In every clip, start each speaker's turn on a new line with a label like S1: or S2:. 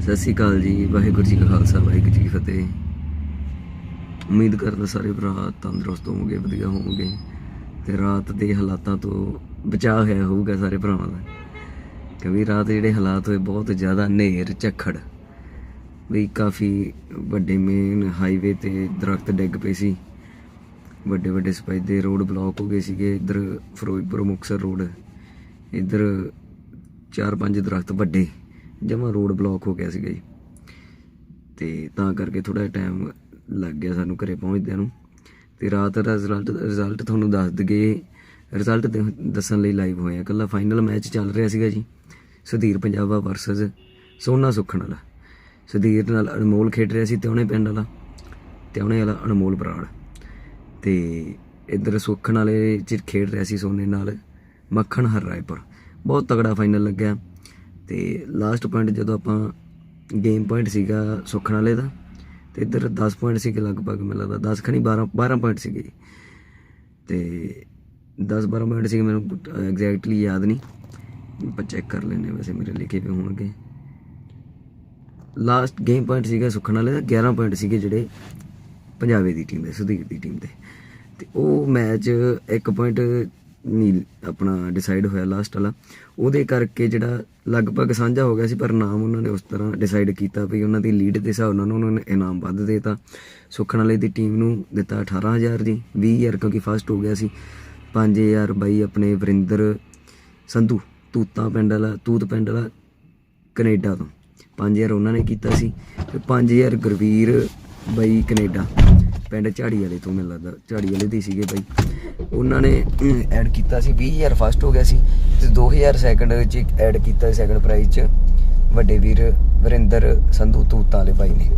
S1: ਸਤਿ ਸ਼੍ਰੀ ਅਕਾਲ ਜੀ, ਵਾਹਿਗੁਰੂ ਜੀ ਕਾ ਖਾਲਸਾ, ਵਾਹਿਗੁਰੂ ਜੀ ਕੀ ਫਤਿਹ। ਉਮੀਦ ਕਰਦਾ ਸਾਰੇ ਭਰਾ ਤੰਦਰੁਸਤ ਹੋਵੋਗੇ, ਵਧੀਆ ਹੋਵੋਗੇ ਤੇ ਰਾਤ ਦੇ ਹਾਲਾਤਾਂ ਤੋਂ ਬਚਾਅ ਹੋਇਆ ਹੋਊਗਾ ਸਾਰੇ ਭਰਾਵਾਂ ਦਾ। ਕਿਉਂਕਿ ਰਾਤ ਦੇ ਜਿਹੜੇ ਹਾਲਾਤ ਹੋਏ ਬਹੁਤ ਜ਼ਿਆਦਾ ਹਨੇਰ, ਝੱਖੜ ਵੀ ਕਾਫੀ ਵੱਡੇ ਮੇਨ ਹਾਈਵੇ ਤੇ ਦਰਖਤ ਡਿੱਗ ਪਏ ਸੀ। ਵੱਡੇ ਵੱਡੇ ਸਪੈਦੇ ਰੋਡ ਬਲੌਕ ਹੋ ਗਏ ਸੀਗੇ, ਇੱਧਰ ਫਿਰੋਜ਼ਪੁਰ ਮੁਕਸਰ ਰੋਡ, ਇੱਧਰ ਚਾਰ ਪੰਜ ਦਰਖਤ ਵੱਡੇ। ਜਮਾ ਰੋਡ ਬਲੌਕ ਹੋ ਗਿਆ ਸੀਗਾ ਜੀ। ਤੇ ਤਾਂ ਕਰਕੇ ਥੋੜਾ ਟਾਈਮ ਲੱਗ ਗਿਆ ਸਾਨੂੰ ਘਰੇ ਪਹੁੰਚਦਿਆਂ ਨੂੰ। ਤੇ ਰਾਤ ਦਾ ਰਿਜ਼ਲਟ ਰਿਜ਼ਲਟ ਤੁਹਾਨੂੰ ਦੱਸ ਦਗੇ ਰਿਜ਼ਲਟ ਦੱਸਣ ਲਈ ਲਾਈਵ ਹੋਇਆ ਕੱਲਾ ਫਾਈਨਲ ਮੈਚ ਚੱਲ ਰਿਹਾ ਸੀਗਾ ਜੀ। ਸੁਧੀਰ ਪੰਜਾਬਾ ਵਰਸਸ ਸੋਨਾ ਸੁਖਣ ਵਾਲਾ। ਸੁਧੀਰ ਨਾਲ ਅਨਮੋਲ ਖੇਡ ਰਿਹਾ ਸੀ ਤਿਉਣੇ ਪਿੰਡ ਵਾਲਾ ਤਿਉਣੇ ਵਾਲਾ ਅਨਮੋਲ ਬਰਾੜ ਤੇ ਇੱਧਰ ਸੁਖਣ ਵਾਲੇ ਚ ਖੇਡ ਰਿਹਾ ਸੀ ਸੋਨੇ ਨਾਲ ਮੱਖਣ ਹਰ ਰਾਏਪੁਰ ਬਹੁਤ ਤਗੜਾ ਫਾਈਨਲ ਲੱਗਿਆ। ਤੇ ਲਾਸਟ ਪੁਆਇੰਟ ਜਦੋਂ ਆਪਾਂ ਗੇਮ ਪੁਆਇੰਟ ਸੀਗਾ ਸੁਖਣ ਵਾਲੇ ਦਾ, ਤੇ ਇੱਧਰ 10 ਪੁਆਇੰਟ ਸੀਗੇ ਲਗਭਗ, ਮੈਨੂੰ ਲੱਗਦਾ 10 ਖਣੀ 12 12 ਪੁਆਇੰਟ ਸੀਗੇ ਜੀ। ਤੇ 10 12 ਪੁਆਇੰਟ ਸੀਗੇ, ਮੈਨੂੰ ਐਗਜ਼ੈਕਟਲੀ ਯਾਦ ਨਹੀਂ। ਆਪਾਂ ਚੈੱਕ ਕਰ ਲੈਨੇ ਵੈਸੇ ਮੇਰੇ ਲਿਖੇ ਪਏ ਹੋਣਗੇ। ਲਾਸਟ ਗੇਮ ਪੁਆਇੰਟ ਸੀਗਾ ਸੁਖਣ ਵਾਲੇ ਦਾ 11 ਪੁਆਇੰਟ ਸੀਗੇ ਜਿਹੜੇ ਪੰਜਾਬੇ ਦੀ ਟੀਮ ਦੇ, ਸੁਧੀਰ ਦੀ ਟੀਮ ਦੇ। ਤੇ ਉਹ ਮੈਚ ਇੱਕ ਪੁਆਇੰਟ ਨਹੀਂ ਆਪਣਾ ਡਿਸਾਈਡ ਹੋਇਆ ਲਾਸਟ ਵਾਲਾ। ਉਹਦੇ ਕਰਕੇ ਜਿਹੜਾ ਲਗਭਗ ਸਾਂਝਾ ਹੋ ਗਿਆ ਸੀ, ਪਰ ਨਾਮ ਉਹਨਾਂ ਨੇ ਉਸ ਤਰ੍ਹਾਂ ਡਿਸਾਈਡ ਕੀਤਾ ਵੀ ਉਹਨਾਂ ਦੀ ਲੀਡ ਦੇ ਹਿਸਾਬ ਨਾਲ ਉਹਨਾਂ ਨੇ ਇਨਾਮ ਵੱਧ ਦੇਤਾ। ਸੁਖਣ ਵਾਲੇ ਦੀ ਟੀਮ ਨੂੰ ਦਿੱਤਾ 18000 ਜੀ 20000 ਕਿਉਂਕਿ ਫਸਟ ਹੋ ਗਿਆ ਸੀ। 5000 ਬਾਈ ਆਪਣੇ ਵਰਿੰਦਰ ਸੰਧੂ, ਤੂਤਾਂ ਪਿੰਡ ਵਾਲਾ, ਤੂਤ ਪਿੰਡ ਵਾਲਾ ਕੈਨੇਡਾ ਤੋਂ। 5000 ਉਹਨਾਂ ਨੇ ਕੀਤਾ ਸੀ ਤੇ 5000 ਗੁਰਵੀਰ ਬਾਈ ਕੈਨੇਡਾ। ਪਿੰਡ ਝਾੜੀ ਵਾਲੇ ਤੋਂ ਮੈਨੂੰ ਲੱਗਦਾ ਝਾੜੀ ਵਾਲੇ ਦੇ ਸੀਗੇ ਬਾਈ। ਉਹਨਾਂ ਨੇ ਐਡ ਕੀਤਾ ਸੀ 20000 ਫਸਟ ਹੋ ਗਿਆ ਸੀ ਤੇ 2000 ਸੈਕੰਡ ਵਿੱਚ ਐਡ ਕੀਤਾ ਸੈਕੰਡ ਪ੍ਰਾਈਜ਼ 'ਚ। ਵੱਡੇ ਵੀਰ ਵਰਿੰਦਰ ਸੰਧੂ ਤੂਤਾਂ ਵਾਲੇ ਭਾਈ ਨੇ।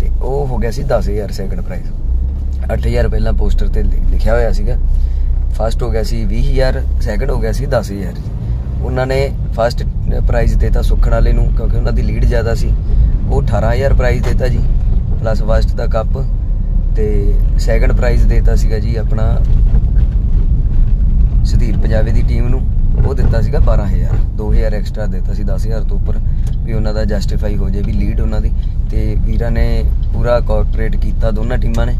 S1: ਤੇ ਉਹ ਹੋ ਗਿਆ ਸੀ 10000 ਸੈਕੰਡ ਪ੍ਰਾਈਜ਼ 8000 ਪਹਿਲਾਂ ਪੋਸਟਰ ਤੇ ਲਿ- ਲਿਖਿਆ ਹੋਇਆ ਸੀਗਾ। ਫਸਟ ਹੋ ਗਿਆ ਸੀ 20000 ਸੈਕੰਡ ਹੋ ਗਿਆ ਸੀ 10000 ਉਹਨਾਂ ਨੇ ਫਸਟ ਪ੍ਰਾਈਜ਼ ਦਿੱਤਾ ਸੁਖਣ ਵਾਲੇ ਨੂੰ, ਕਿਉਂਕਿ ਉਹਨਾਂ ਦੀ ਲੀਡ ਜ਼ਿਆਦਾ ਸੀ। ਉਹ 18000 ਪ੍ਰਾਈਜ਼ ਦਿੱਤਾ ਜੀ ਪਲੱਸ ਫਸਟ ਦਾ ਕੱਪ ਤੇ ਸੈਕੰਡ ਪ੍ਰਾਈਜ਼ ਦਿੱਤਾ ਸੀਗਾ ਜੀ ਆਪਣਾ ਸੁਧੀਰ ਪੰਜਾਬੀ ਦੀ ਟੀਮ ਨੂੰ। ਉਹ ਦਿੱਤਾ ਸੀਗਾ 12000 2000 ਐਕਸਟਰਾ ਦਿੱਤਾ ਸੀ 10000 ਤੋਂ ਉੱਪਰ ਵੀ ਉਹਨਾਂ ਦਾ ਜਸਟੀਫਾਈ ਹੋ ਜਾਏ ਵੀ ਲੀਡ ਉਹਨਾਂ ਦੀ। ਤੇ ਵੀਰਾਂ ਨੇ ਪੂਰਾ ਕੋਆਪਰੇਟ ਕੀਤਾ, ਦੋਨਾਂ ਟੀਮਾਂ ਨੇ।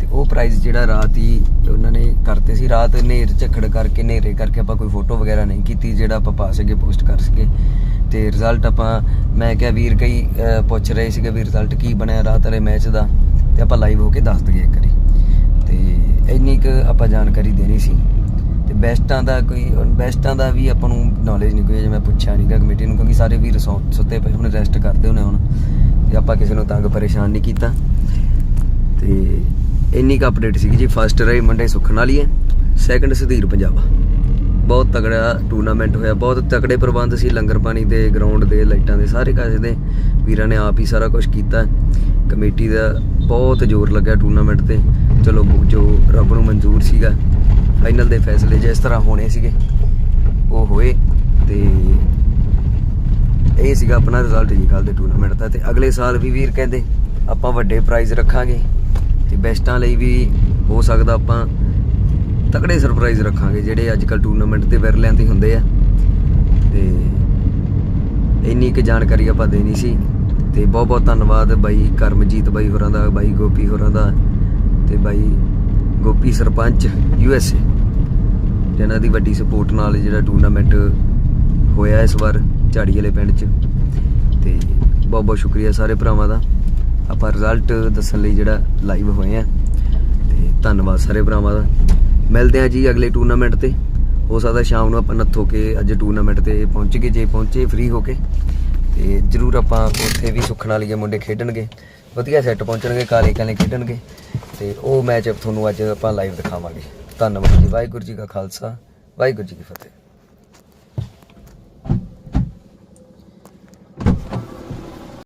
S1: ਤੇ ਉਹ ਪ੍ਰਾਈਜ਼ ਜਿਹੜਾ ਰਾਤ ਹੀ ਉਹਨਾਂ ਨੇ ਕਰਤੇ ਸੀ, ਰਾਤ ਹਨੇਰ ਝੱਖੜ ਕਰਕੇ, ਹਨੇਰੇ ਕਰਕੇ ਆਪਾਂ ਕੋਈ ਫੋਟੋ ਵਗੈਰਾ ਨਹੀਂ ਕੀਤੀ, ਜਿਹੜਾ ਆਪਾਂ ਪਾ ਸਕੇ ਪੋਸਟ ਕਰ ਸਕੇ ਤੇ ਰਿਜ਼ਲਟ ਆਪਾਂ, ਮੈਂ ਕਿਹਾ ਵੀਰ ਕਈ ਪੁੱਛ ਰਹੇ ਸੀਗੇ ਵੀ ਰਿਜ਼ਲਟ ਕੀ ਬਣਿਆ ਰਾਤ ਵਾਲੇ ਮੈਚ ਦਾ। ਤੇ ਆਪਾਂ ਲਾਈਵ ਹੋ ਕੇ ਦੱਸ ਦਈਏ ਇੱਕ ਵਾਰੀ। ਤੇ ਇੰਨੀ ਕੁ ਆਪਾਂ ਜਾਣਕਾਰੀ ਦੇਣੀ ਸੀ। ਤੇ ਬੈਸਟਾਂ ਦਾ ਕੋਈ, ਬੈਸਟਾਂ ਦਾ ਵੀ ਆਪਾਂ ਨੂੰ ਨੌਲੇਜ ਨਹੀਂ ਕੋਈ ਜੇ ਮੈਂ ਪੁੱਛਿਆ ਨਹੀਂਗਾ ਕਮੇਟੀ ਨੂੰ, ਕਿਉਂਕਿ ਸਾਰੇ ਵੀਰ ਸੌ- ਸੁੱਤੇ ਪਏ, ਹੁਣ ਰੈਸਟ ਕਰਦੇ ਹੋਣੇ ਹੁਣ। ਤੇ ਆਪਾਂ ਕਿਸੇ ਨੂੰ ਤੰਗ ਪਰੇਸ਼ਾਨ ਨਹੀਂ ਕੀਤਾ। ਤੇ ਇੰਨੀ ਕੁ ਅਪਡੇਟ ਸੀਗੀ ਜੀ ਫਸਟ ਰਹੀ ਮੰਡੇ ਸੁਖਣ ਵਾਲੀ ਹੈ ਸੈਕੰਡ ਸੁਧੀਰ ਪੰਜਾਬਾ। ਬਹੁਤ ਤਗੜਾ ਟੂਰਨਾਮੈਂਟ ਹੋਇਆ, ਬਹੁਤ ਤਕੜੇ ਪ੍ਰਬੰਧ ਸੀ ਲੰਗਰ ਪਾਣੀ ਦੇ ਗਰਾਊਂਡ ਦੇ, ਲਾਈਟਾਂ ਦੇ, ਸਾਰੇ ਕਾਸੇ ਦੇ। ਵੀਰਾਂ ਨੇ ਆਪ ਹੀ ਸਾਰਾ ਕੁਝ ਕੀਤਾ। ਕਮੇਟੀ ਦਾ ਬਹੁਤ ਜ਼ੋਰ ਲੱਗਿਆ ਟੂਰਨਾਮੈਂਟ ਤੇ। ਚਲੋ, ਜੋ ਰੱਬ ਨੂੰ ਮਨਜ਼ੂਰ ਸੀਗਾ ਫਾਈਨਲ ਦੇ ਫੈਸਲੇ ਜਿਸ ਤਰ੍ਹਾਂ ਹੋਣੇ ਸੀਗੇ। ਉਹ ਹੋਏ ਤੇ ਇਹ ਸੀਗਾ ਆਪਣਾ ਰਿਜ਼ਲਟ ਜੀ ਕੱਲ ਦੇ ਟੂਰਨਾਮੈਂਟ ਦਾ ਤੇ ਅਗਲੇ ਸਾਲ ਵੀ ਵੀਰ ਕਹਿੰਦੇ ਆਪਾਂ ਵੱਡੇ ਪ੍ਰਾਈਜ਼ ਰੱਖਾਂਗੇ ਤੇ ਬੈਸਟਾਂ ਲਈ ਵੀ ਹੋ ਸਕਦਾ ਆਪਾਂ ਤਕੜੇ ਸਰਪ੍ਰਾਈਜ਼ ਰੱਖਾਂਗੇ ਜਿਹੜੇ ਅੱਜ ਕੱਲ ਟੂਰਨਾਮੈਂਟ ਤੇ ਵਿਰਲਿਆਂ ਤੇ ਹੁੰਦੇ ਆ। ਤੇ ਇੰਨੀ ਕੁ ਜਾਣਕਾਰੀ ਆਪਾਂ ਦੇਣੀ ਸੀ। ਤੇ ਬਹੁਤ ਬਹੁਤ ਧੰਨਵਾਦ ਬਾਈ ਕਰਮਜੀਤ ਬਾਈ ਹੋਰਾਂ ਦਾ, ਬਾਈ ਗੋਪੀ ਹੋਰਾਂ ਦਾ ਤੇ ਬਾਈ Gopi sarpanch U S A ਜਿਨ੍ਹਾਂ ਦੀ ਵੱਡੀ ਸਪੋਰਟ ਨਾਲ ਜਿਹੜਾ ਟੂਰਨਾਮੈਂਟ ਹੋਇਆ ਇਸ ਵਾਰ ਝਾੜੀ ਵਾਲੇ ਪਿੰਡ 'ਚ। ਤੇ ਬਹੁਤ ਬਹੁਤ ਸ਼ੁਕਰੀਆ ਸਾਰੇ ਭਰਾਵਾਂ ਦਾ। ਆਪਾਂ ਰਿਜ਼ਲਟ ਦੱਸਣ ਲਈ ਜਿਹੜਾ ਲਾਈਵ ਹੋਏ ਆ। ਤੇ ਧੰਨਵਾਦ ਸਾਰੇ ਭਰਾਵਾਂ ਦਾ। ਮਿਲਦੇ ਆ ਜੀ ਅਗਲੇ ਟੂਰਨਾਮੈਂਟ ਤੇ। ਹੋ ਸਕਦਾ ਸ਼ਾਮ ਨੂੰ ਆਪਾਂ ਨੱਥੋ ਕੇ ਅੱਜ ਟੂਰਨਾਮੈਂਟ ਤੇ ਪਹੁੰਚ ਗਏ। ਜੇ ਪਹੁੰਚੇ ਫ੍ਰੀ ਹੋ ਕੇ। ਤੇ ਜਰੂਰ ਆਪਾਂ ਉੱਥੇ ਵੀ ਸੁੱਖਣ ਵਾਲੀਏ ਮੁੰਡੇ ਖੇਡਣਗੇ। ਵਧੀਆ ਸੈੱਟ ਪਹੁੰਚਣਗੇ, ਕਾਲੇ ਕਾਲੇ ਖੇਡਣਗੇ ਤੇ ਉਹ ਮੈਚ ਤੁਹਾਨੂੰ ਅੱਜ ਆਪਾਂ ਲਾਈਵ ਦਿਖਾਵਾਂਗੇ। ਧੰਨਵਾਦ ਜੀ, ਵਾਹਿਗੁਰੂ ਜੀ ਕਾ ਖਾਲਸਾ, ਵਾਹਿਗੁਰੂ ਜੀ ਕੀ ਫਤਿਹ।